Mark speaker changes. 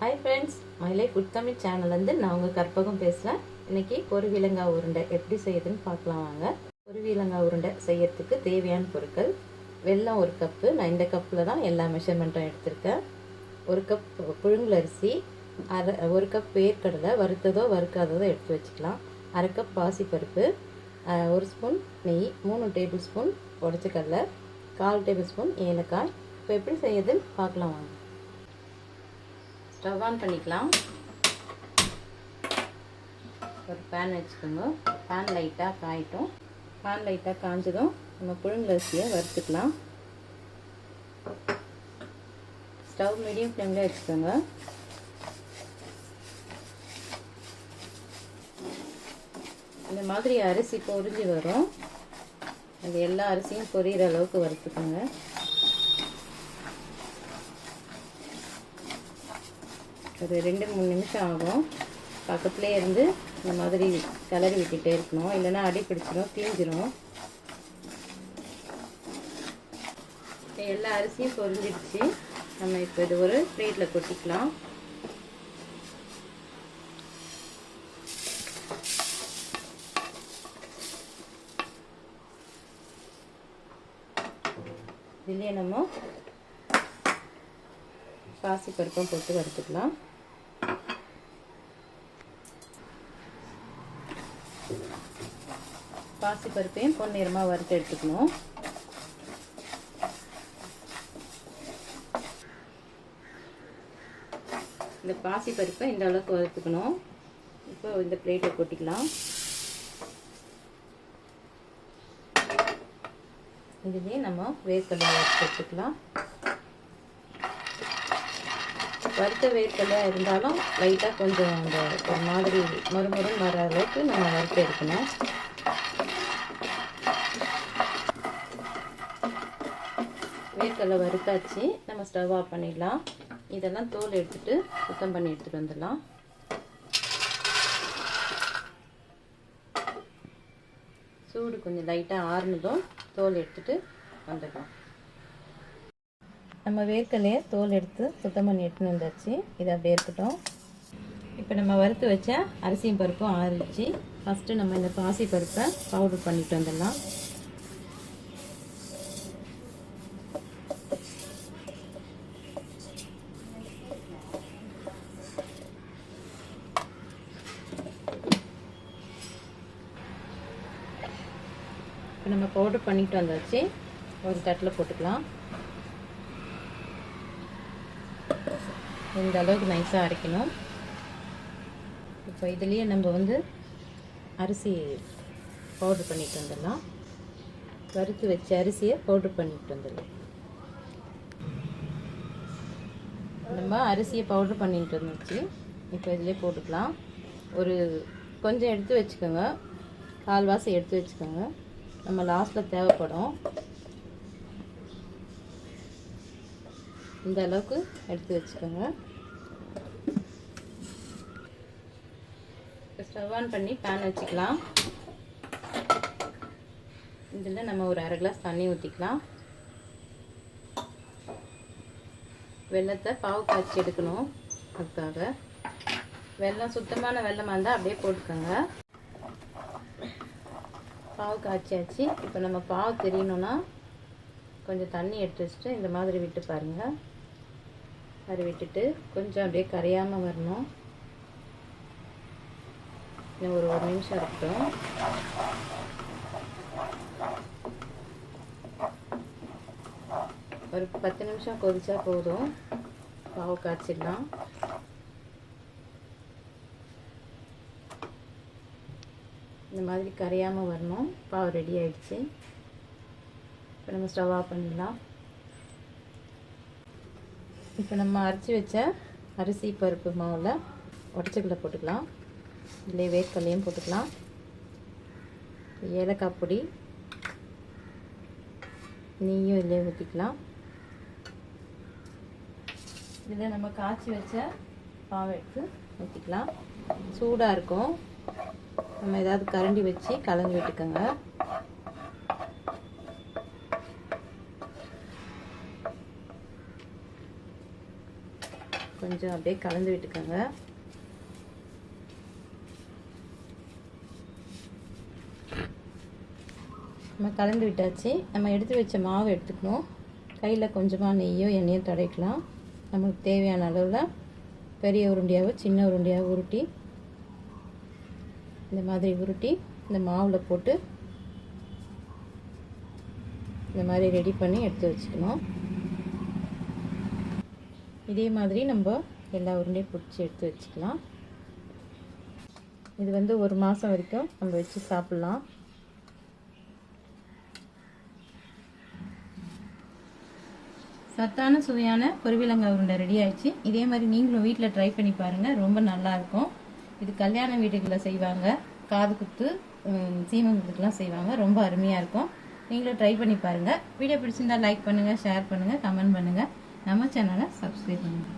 Speaker 1: Hi friends Mylai good Tamil சேனல்லேருந்து நான் உங்கள் கற்பகம் பேசுகிறேன் இன்றைக்கி பொருவிலங்காய் உருண்டை எப்படி செய்யுதுன்னு பார்க்கலாம் வாங்க. பொருவிலங்காய் உருண்டை செய்யறதுக்கு தேவையான பொருட்கள் வெல்லம் ஒரு கப்பு நான் இந்த கப்பில் தான் எல்லா மெஷர்மெண்ட்டும் எடுத்திருக்கேன். ஒரு கப் புழுங்கலரிசி அரை ஒரு கப் வேர்க்கடலை வறுத்ததோ வறுக்காததோ எடுத்து வச்சுக்கலாம். அரை கப் பாசிப்பருப்பு ஒரு ஸ்பூன் நெய் மூணு டேபிள் ஸ்பூன் உடச்சக்கடலை கால் டேபிள் ஸ்பூன் ஏலக்காய். இப்போ எப்படி செய்யுதுன்னு பார்க்கலாம் வாங்க. ஸ்டவ் ஆன் பண்ணிக்கலாம். ஒரு பேன் வச்சுக்கோங்க. பேன் லைட்டாக காயட்டும். பேன் லைட்டாக காஞ்சதும் நம்ம புழுங்கல் அரிசியை வறுத்துக்கலாம். ஸ்டவ் மீடியம் ஃப்ளேமில் வச்சுக்கோங்க. இந்த மாதிரி அரிசி பொரிஞ்சு வரும். அது எல்லா அரிசியும் பொரியிற அளவுக்கு வறுத்துக்கோங்க. ஒரு ரெண்டு மூணு நிமிஷம் ஆகும். பக்கத்துலேயே இருந்து இந்த மாதிரி கிளறி விட்டுட்டே இருக்கணும். இல்லைன்னா அடி பிடிச்சிடும் தீஞ்சிரும். எல்லா அரிசியும் பொரிஞ்சிடுச்சு நம்ம இப்போ இது ஒரு பிளேட்டில் கொட்டிக்கலாம். இதுலேயே நம்ம பாசி பருப்பும் போட்டு வறுத்துக்கலாம். பாசி பருப்பையும் பொன்னிறமாக வறுத்து எடுத்துக்கணும். இந்த பாசி பருப்பை இந்த அளவுக்கு வறுத்துக்கணும். இப்போ இந்த பிளேட்டை கொட்டிக்கலாம். இதுலேயே நம்ம வேர்க்கடலை வறுத்து எடுத்துக்கலாம். வறுத்த வேர்க்கடலை இருந்தாலும் லைட்டாக கொஞ்சம் அந்த ஒரு மாதிரி மறுமுடன் வர அளவுக்கு நம்ம வறுத்து எடுக்கணும். வேர்க்கடலை வறுத்தாச்சு. நம்ம ஸ்டவ் ஆஃப் பண்ணிடலாம். இதெல்லாம் தோல் எடுத்துட்டு சுத்தம் பண்ணி எடுத்துகிட்டு வந்துடலாம். சூடு கொஞ்சம் லைட்டாக ஆறுனதும் தோல் எடுத்துகிட்டு வந்துடலாம். நம்ம வேர்க்கலையே தோல் எடுத்து சுத்தம் பண்ணி எடுத்துன்னு வந்தாச்சு. இது அப்படியே இருக்கட்டும் இப்போ நம்ம வறுத்து வச்ச அரிசியும் பருப்பும் ஆறிச்சு ஃபஸ்ட்டு நம்ம இந்த பாசி பருப்பை பவுடர் பண்ணிட்டு வந்துடலாம். இப்போ நம்ம பவுடர் பண்ணிட்டு வந்தாச்சு. ஒரு தட்டில் போட்டுக்கலாம். இந்த அளவுக்கு நைஸாக அரைக்கணும். இப்போ இதுலேயே நம்ம வந்து அரிசி பவுடர் பண்ணிட்டு வந்துடலாம். வறுத்து வச்ச அரிசியை பவுடர் பண்ணிட்டு வந்துடலாம். நம்ம அரிசியை பவுடர் பண்ணிட்டு வந்துச்சு. இப்போ இதிலே போட்டுக்கலாம். ஒரு கொஞ்சம் எடுத்து வச்சுக்கோங்க. கால்வாசி எடுத்து வச்சுக்கோங்க. நம்ம லாஸ்ட்டில் தேவைப்படும். இந்த அளவுக்கு எடுத்து வச்சுக்கோங்க இப்போ ஸ்டவ் ஆன் பண்ணி பேன் வச்சுக்கலாம். இதில் நம்ம ஒரு அரை கிளாஸ் தண்ணி ஊற்றிக்கலாம். வெள்ளத்தை பாவு காய்ச்சி எடுக்கணும் அதுக்காக. வெள்ளம் சுத்தமான வெள்ளமாக இருந்தால் அப்படியே போட்டுக்கோங்க. பாவு காய்ச்சியாச்சு. இப்போ நம்ம பாவு தெரியணும்னா கொஞ்சம் தண்ணி எடுத்து வச்சுட்டு இந்த மாதிரி விட்டு பாருங்கள் அது விட்டுட்டு கொஞ்சம் அப்படியே கரையாமல் வரணும். இன்னும் ஒரு ஒரு நிமிஷம் இருக்கட்டும். ஒரு பத்து நிமிஷம் கொதிச்சா போதும். பாவு காய்ச்சிடலாம். இந்த மாதிரி கரையாமல் வரணும். பாவு ரெடி ஆகிடுச்சு இப்போ நம்ம ஸ்டவ் ஆஃப் பண்ணிடலாம். இப்போ நம்ம அரைச்சி வச்ச அரிசி பருப்பு மாவில் உடச்சிக்கல போட்டுக்கலாம். இதிலே வேர்க்கடலையும் போட்டுக்கலாம். ஏலக்காய் பொடி நெய்யும் இதிலே ஊற்றிக்கலாம் இதில் நம்ம காய்ச்சி வச்ச பாவை எடுத்து ஊற்றிக்கலாம் சூடாக இருக்கும். நம்ம ஏதாவது கரண்டி வச்சு கலந்து விட்டுக்கோங்க. கொஞ்சம் அப்படியே கலந்து விட்டுக்கோங்க. நம்ம கலந்து விட்டாச்சு. நம்ம எடுத்து வச்ச மாவு எடுத்துக்கணும். கையில் கொஞ்சமாக நெய்யோ எண்ணெயோ தடைக்கலாம் நமக்கு தேவையான அளவில் பெரிய உருண்டையாவோ சின்ன உருண்டையாவோ உருட்டி இந்த மாதிரி உருட்டி இந்த மாவில் போட்டு இந்த மாதிரி ரெடி பண்ணி எடுத்து வச்சுக்கணும். இதே மாதிரி நம்ம எல்லா உருண்டையும் பிடிச்சி எடுத்து வச்சுக்கலாம். இது வந்து ஒரு மாதம் வரைக்கும் நம்ம வச்சு சாப்பிட்லாம். சத்தான சுவையான பொரிவிலங்காய் உருண்டை ரெடி ஆயிடுச்சு. இதே மாதிரி நீங்களும் வீட்டில் ட்ரை பண்ணி பாருங்கள் ரொம்ப நல்லாயிருக்கும் இது கல்யாண வீடுகளில் செய்வாங்க. காது குத்து சீமங்குத்துக்கெலாம் செய்வாங்க. ரொம்ப அருமையாக இருக்கும். நீங்களும் ட்ரை பண்ணி பாருங்கள் வீடியோ பிடிச்சிருந்தா லைக் பண்ணுங்கள் ஷேர் பண்ணுங்கள் கமெண்ட் பண்ணுங்கள் நம்ம சேனலை சப்ஸ்கிரைப் பண்ணுங்கள்